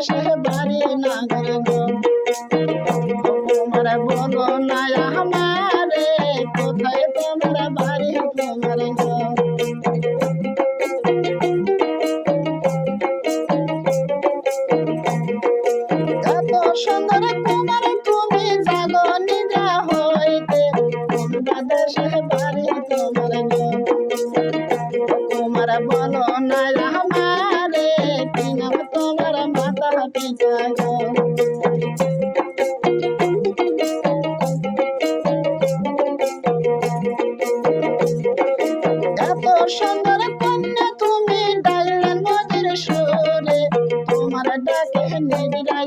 দেশে বাড়ি নাগর গো তোমার বলো না আমারে কোথায় তোমার বাড়ি তোমার গো এত সুন্দর তোমার তুমি জাগো নিদ্রা হইতে তোমরা দেশে বাড়ি সুন্দর কন্যা তুমি ডাইলেন মজুর সুরে তোমার ডাকে নিবিড়াই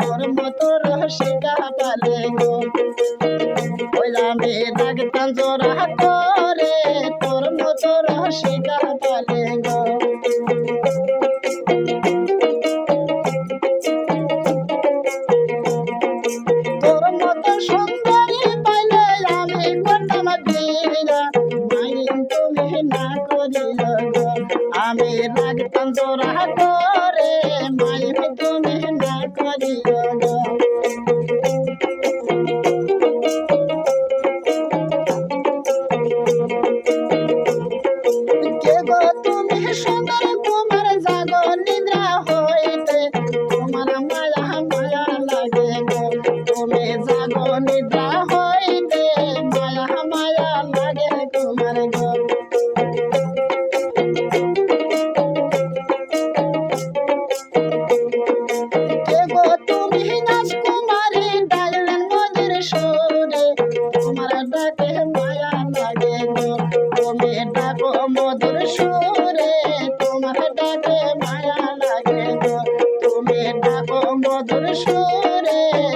তোর মতো রসিকা পালে গো। আমি ডাকতাম জোড়া করে, তোর মতো রসিকা পালে গো। তোর মতো সুন্দরী পাইলে আমি করতাম মাইন তুমি না করিল আমি রাখতাম জোড়া না করিল গো কে গো মধুর সুরে।